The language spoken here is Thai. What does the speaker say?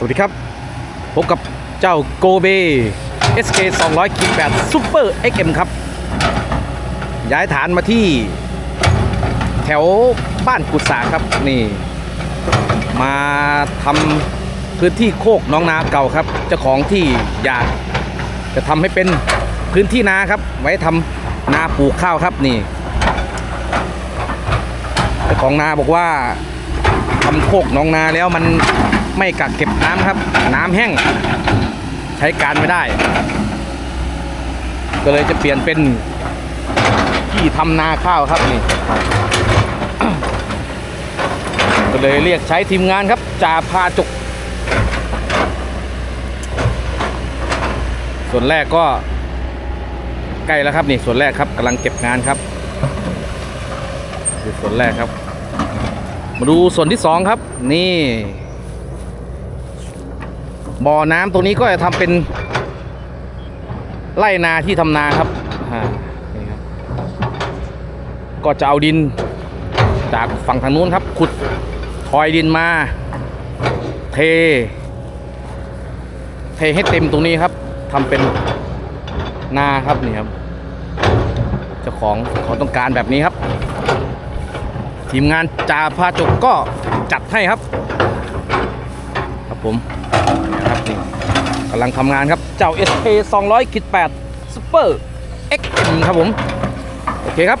สวัสดีครับ พบกับเจ้าโกเบ SK 200ขีด8 Super XM ครับ ย้ายฐานมาที่ แถวบ้านกุศาครับ นี่ มาทำพื้นที่โคกน้องนาเก่าครับ เจ้าของที่อยาก จะทำให้เป็นพื้นที่นาครับ ไว้ทำนาปลูกข้าวครับนี่เจ้าของนาบอกว่า ทำโคกหนองนาแล้วมันไม่กักเก็บน้ำครับ น้ำแห้ง ใช้การไม่ได้ ก็เลยจะเปลี่ยนเป็นที่ทำนาข้าวครับนี่ก็เลยเรียกใช้ทีมงานครับจ่าพาจุก ส่วนแรกก็ใกล้แล้วครับนี่ส่วนแรกครับกำลังเก็บงานครับคือส่วนแรกครับ มาดูส่วนที่สองครับ นี่บ่อน้ำตรงนี้ก็จะทำเป็นไร่นาที่ทำนาครับอ่านี่ครับก็จะเอาดินจากฝั่งทางนู้นครับ ขุดทอยดินมา เท เทให้เต็มตรงนี้ครับทำเป็นนาครับนี่ครับเจ้าของเขาต้องการแบบนี้ครับ ทีมงานจาพาจกก็จัดให้ครับ ครับผมนะครับนี่กำลังทำงานครับ เจ้า SK 200คิด8 Super XM ครับผม โอเคครับ